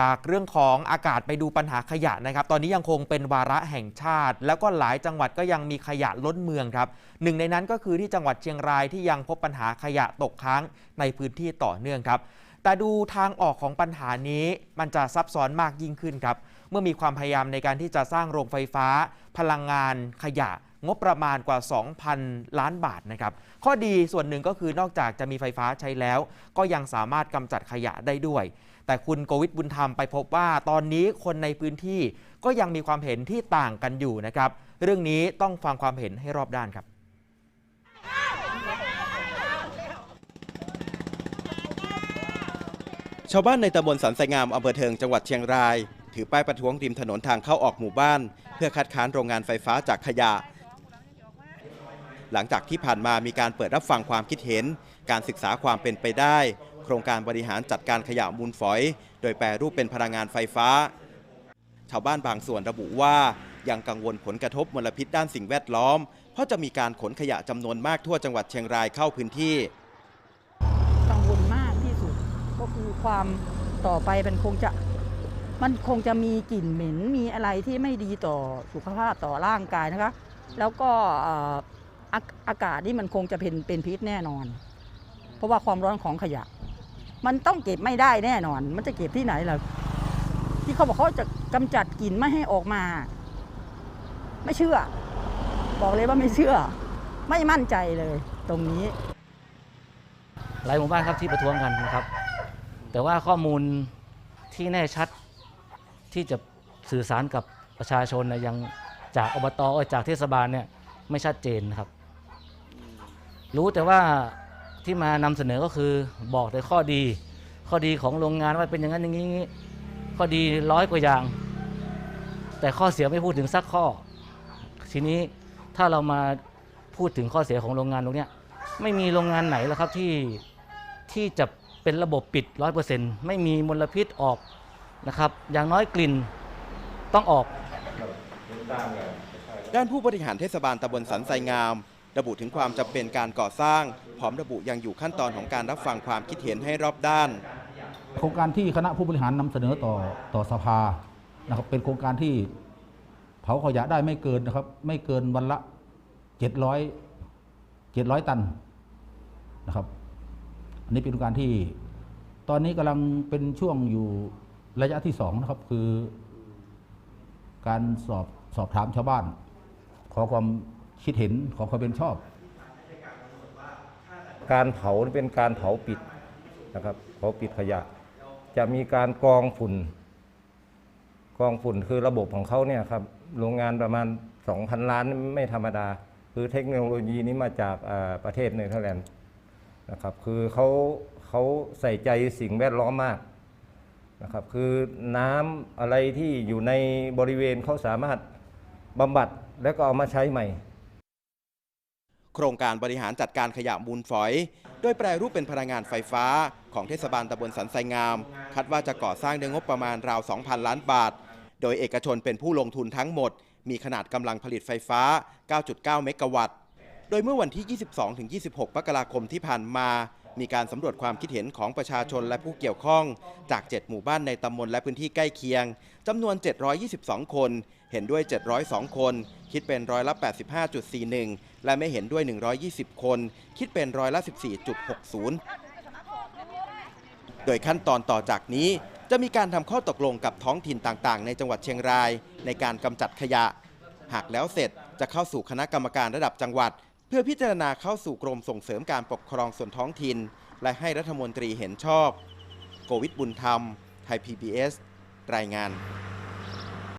จากเรื่องของอากาศไปดูปัญหาขยะนะครับ ตอนนี้ยังคงเป็นวาระแห่งชาติ แล้วก็หลายจังหวัดก็ยังมีขยะล้นเมืองครับหนึ่งในนั้นก็คือที่จังหวัดเชียงรายที่ยังพบปัญหาขยะตกค้างในพื้นที่ต่อเนื่องครับ แต่ดูทางออกของปัญหานี้มันจะซับซ้อนมากยิ่งขึ้นครับ เมื่อมีความพยายามในการที่จะสร้างโรงไฟฟ้า พลังงานขยะงบประมาณกว่า 2,000 ล้านบาทนะครับ ข้อดีส่วนหนึ่งก็คือนอกจากจะมีไฟฟ้าใช้แล้ว ก็ยังสามารถกำจัดขยะได้ด้วย แต่คุณโกวิทบุญธรรมไปพบว่าตอนนี้คนในพื้นที่ก็ยังมีความเห็นที่ต่างกันอยู่นะครับ เรื่องนี้ต้องฟังความเห็นให้รอบด้านครับชาวบ้านในตำบลสันไสงามอำเภอเทิงจังหวัดเชียงราย ถือป้ายประท้วงริมถนนทางเข้าออกหมู่บ้าน เพื่อคัดค้านโรงงานไฟฟ้าจากขยะ หลังจากที่ผ่านมามีการเปิดรับฟังความคิดเห็น การศึกษาความเป็นไปได้ โครงการบริหารจัดการขยะมูลฝอย โดยแปรรูปเป็นพลังงานไฟฟ้า ชาวบ้านบางส่วนระบุว่ายังกังวลผลกระทบมลพิษด้านสิ่งแวดล้อม เพราะจะมีการขนขยะจำนวนมากทั่วจังหวัดเชียงรายเข้าพื้นที่ กังวลมากที่สุดก็คือความต่อไปมันคงจะมันคงจะมีกลิ่นเหม็นมีอะไรที่ไม่ดีต่อสุขภาพต่อร่างกายนะคะ แล้วก็อาอากาศนี่มันคงจะเป็นเป็นพิษแน่นอน เพราะว่าความร้อนของขยะ มันต้องเก็บไม่ได้แน่นอน มันจะเก็บที่ไหนล่ะที่เขาบอกเขาจะกำจัดกลิ่นไม่ให้ออกมา ไม่เชื่อ บอกเลยว่าไม่เชื่อ ไม่มั่นใจเลย ตรงนี้ หลายหมู่บ้านครับที่ประท้วงกันนะครับ แต่ว่าข้อมูลที่แน่ชัดที่จะสื่อสารกับประชาชนเนยยังจากอบตอจากเทศบาลเนี่ยไม่ชัดเจนครับ รู้แต่ว่า ที่มานำเสนอก็คือบอกแต่ข้อดี ข้อดีของโรงงานว่าเป็นอย่างนั้นอย่างนี้ ข้อดีร้อยกว่าอย่าง แต่ข้อเสียไม่พูดถึงสักข้อ ทีนี้ถ้าเรามาพูดถึงข้อเสียของโรงงานตรงเนี้ยไม่มีโรงงานไหนแล้วครับที่ที่จะเป็นระบบปิด 100%ไม่มีมลพิษออกนะครับ อย่างน้อยกลิ่นต้องออก ด้านผู้บริหารเทศบาลตำบลสันไซงาม ระบุถึงความจำเป็นการก่อสร้าง พร้อมระบุยังอยู่ขั้นตอนของการรับฟังความคิดเห็นให้รอบด้าน โครงการที่คณะผู้บริหารนำเสนอต่อต่อสภานะครับเป็นโครงการที่เผาขยะได้ไม่เกินนะครับ ไม่เกินวันละ 700 700 ตันนะครับ อันนี้เป็นโครงการที่ ตอนนี้กำลังเป็นช่วงอยู่ระยะที่สองนะครับ คือ การสอบสอบถามชาวบ้าน ขอความ คิดเห็นของความเป็นชอบ การเผาเป็นการเผาปิดนะครับเผาปิดขยะ จะมีการกรองฝุ่นกรองฝุ่นคือระบบของเขาเนี่ยครับโรงงานประมาณ 2,000 ล้านไม่ธรรมดา คือเทคโนโลยีนี้มาจากประเทศเนเธอร์แลนด์นะครับคือเขาเขาใส่ใจสิ่งแวดล้อมมากนะครับคือน้ำอะไรที่อยู่ในบริเวณเขาสามารถบำบัดแล้วก็เอามาใช้ใหม่ โครงการบริหารจัดการขยะมูลฝอย โดยแปรรูปเป็นพลังงานไฟฟ้า ของเทศบาลตำบลสันไซงาม คาดว่าจะก่อสร้างด้วยงบประมาณราว 2,000 ล้านบาท โดยเอกชนเป็นผู้ลงทุนทั้งหมด มีขนาดกำลังผลิตไฟฟ้า 9.9 เมกะวัตต์ โดยเมื่อวันที่ 22-26 มกราคมที่ผ่านมา มีการสำรวจความคิดเห็นของประชาชนและผู้เกี่ยวข้อง จาก 7 หมู่บ้านในตำบลและพื้นที่ใกล้เคียงจำนวน 722 คน เห็นด้วย 702 คน คิดเป็นร้อยละ 85.41 และไม่เห็นด้วย 120 คน คิดเป็นร้อยละ 14.60 โดยขั้นตอนต่อจากนี้จะมีการทำข้อตกลงกับท้องถิ่นต่างๆ ในจังหวัดเชียงราย ในการกำจัดขยะ หากแล้วเสร็จจะเข้าสู่คณะกรรมการระดับจังหวัด เพื่อพิจารณาเข้าสู่กรมส่งเสริมการปกครองส่วนท้องถิ่น และให้รัฐมนตรีเห็นชอบ โกวิทบุญธรรม ไทย PBS รายงาน